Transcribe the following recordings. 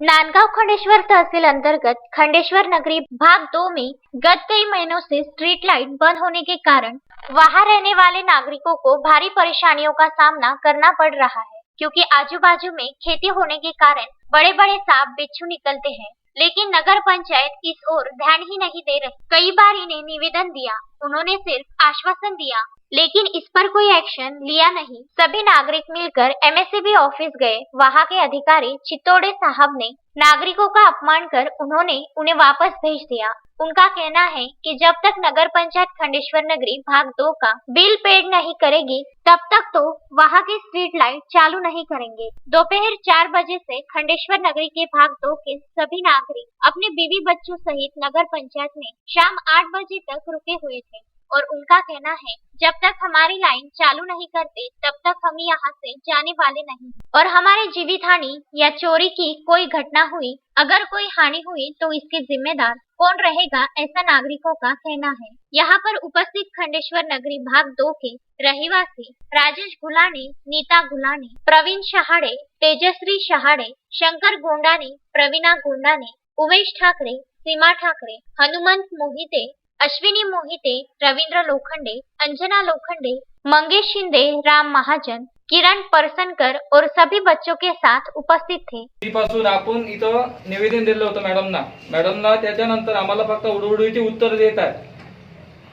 नांदगांव खंडेश्वर तहसील अंतर्गत खंडेश्वर नगरी भाग दो में गत कई महीनों से स्ट्रीट लाइट बंद होने के कारण वहाँ रहने वाले नागरिकों को भारी परेशानियों का सामना करना पड़ रहा है, क्योंकि आजू बाजू में खेती होने के कारण बड़े बड़े सांप बिच्छू निकलते हैं। लेकिन नगर पंचायत इस ओर ध्यान ही नहीं दे रही। कई बार इन्हें निवेदन दिया उन्होंने सिर्फ़ आश्वासन दिया। लेकिन इस पर कोई एक्शन लिया नहीं। सभी नागरिक मिलकर एमएससीबी ऑफ़िस गए। वहाँ के अधिकारी चित्तौड़े साहब ने नागरिकों का अपमान कर उन्होंने उन्हें वापस भेज दिया। उनका कहना है कि जब तक नगर पंचायत खंडेश्वर नगरी भाग दो का बिल पेड नहीं करेगी, तब तक तो वहाँ की स्ट्रीट लाइट चालू नहीं करेंगे। दोपहर चार बजे से खंडेश्वर नगरी के भाग दो के सभी नागरिक अपने बीवी बच्चों सहित नगर पंचायत में शाम आठ बजे तक रुके हुए थे। और उनका कहना है, जब तक हमारी लाइन चालू नहीं करते, तब तक हम यहाँ से जाने वाले नहीं और हमारे जीवित हानि या चोरी की कोई घटना हुई, अगर कोई हानि हुई तो इसके जिम्मेदार कौन रहेगा, ऐसा नागरिकों का कहना है। यहाँ पर उपस्थित खंडेश्वर नगरी भाग दो के रहिवासी राजेश गुलाने, नीता गुलाने, प्रवीण शहाडे, तेजश्री शहाडे, शंकर गोंडाने, प्रवीणा गोंडाने, उमेश ठाकरे, सीमा ठाकरे, हनुमंत मोहिते अश्विनी मोहिते रवींद्र लोखंडे अंजना लोखंडे मंगेश शिंदे राम महाजन किरण परसनकर और सभी बच्चों के साथ उपस्थित थे। पासून आपण इथं निवेदन दिलं होतं मॅडमना. मॅडमना त्याच्यानंतर आम्हाला फक्त उडउडीची उत्तर देत आहेत.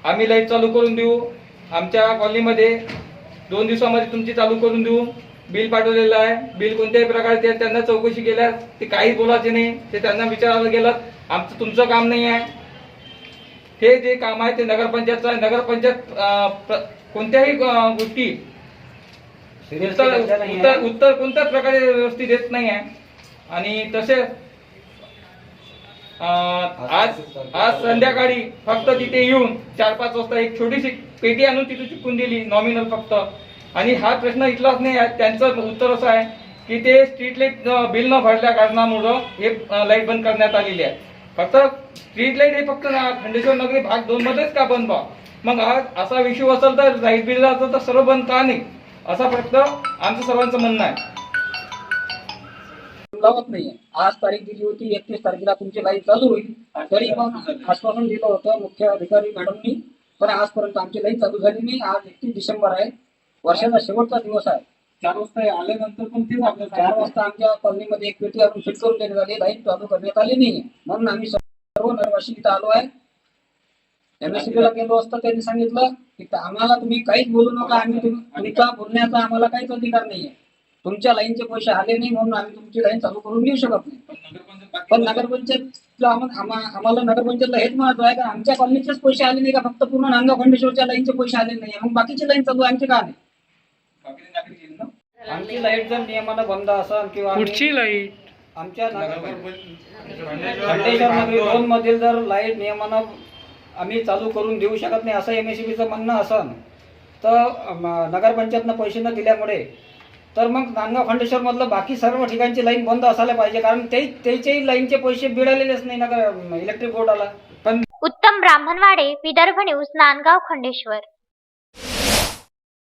आम्ही लाइट चालू करून देऊ. आमच्या कॉलनीमध्ये दोन दिवसामध्ये तुमची चालू करून देऊ. बिल पाठवलेलं आहे. बिल कोणत्याही प्रकारचे त्यांना चौकशी केल्यास ते काहीच बोलायचे नाही. ते त्यांना विचारायला गेलं आमचं तुमचं काम नाही आहे. हे जे काम आहे ते नगरपंचायतचं नगरपंचायत कोणत्याही गोष्टी उत्तर उत्तर उत्तर कोणत्याच प्रकारे व्यवस्थित देत नाही आहे. आणि तसे आज आज संध्याकाळी फक्त तिथे येऊन चार पाच वाजता एक छोटीशी पेटी आणून तिथे चिपकून दिली नॉमिनल फक्त. आणि हा प्रश्न इथलाच नाही आहे. त्यांचं उत्तर असं आहे की ते स्ट्रीट लाइट बिल न भरल्या कारणामुळं हे लाइट बंद करण्यात आलेली आहे. फक्त स्ट्रीट लाइट हे फक्त खंडेश्वर नगरी भाग दोन मध्येच का बंद व्हा मग हा असा विषय असेल तर लाइट बिल असेल तर सर्व बंद का नाही? असा फक्त आमचं सर्वांचं म्हणणं आहे. लावत नाहीये आज तारीख दिली होती एकतीस तारखेला तुमची लाइट चालू होईल. तरी पण आश्वासन दिलं होतं मुख्य अधिकारी मॅडमनी. पण आजपर्यंत आमची लाइट चालू झाली नाही. आज एकतीस डिसेंबर आहे. वर्षाचा शेवटचा दिवस आहे. चार वाजता आल्यानंतर पण तेच आपल्याला चार वाजता आमच्या कॉलनीमध्ये एक पेटी आपण फिट करून देण्यात आली. लाइट चालू करण्यात आली नाही. म्हणून आम्ही सर्व नरवाशी इथं आलो आहे. एमएससीबीला गेलो असता त्यांनी सांगितलं की आम्हाला तुम्ही काहीच बोलू नका आम्ही तुम- तुमचा बोलण्याचा आम्हाला काहीच अधिकार नाहीये. तुमच्या लाईनचे पैसे आले नाही म्हणून आम्ही तुमची लाईन चालू करून देऊ शकत नाही. पण नगरपंचायत आम्हाला नगरपंचायतला हेच महत्त्व आहे का? आमच्या कॉलनीचेच पैसे आले नाही का? फक्त पूर्ण नांदगाव खंडेश्वरच्या लाईनचे पैसे आले नाही. मग बाकीची लाईन चालू आहे आमची का नाही? आमची लाइट जर नियमानं बंद असेल किंवा कुठची लाइट. आमच्या खंडेश्वर नगरी दोन मधील जर लाइट नियमानं आम्ही चालू करून देऊ शकत नाही असं एमएससीबीचं म्हणणं असन तर अम, नगरपंचायतनं पैसे न दिल्यामुळे तर मग नांदगाव खंडेश्वर मधलं बाकी सर्व ठिकाणची लाईन बंद असायला पाहिजे कारण ते त्याच्याही लाईनचे पैसे मिळालेलेच नाही नगर इलेक्ट्रिक बोर्डाला. उत्तम ब्राह्मणवाडे विदर्भ न्यूज नांदगाव खंडेश्वर.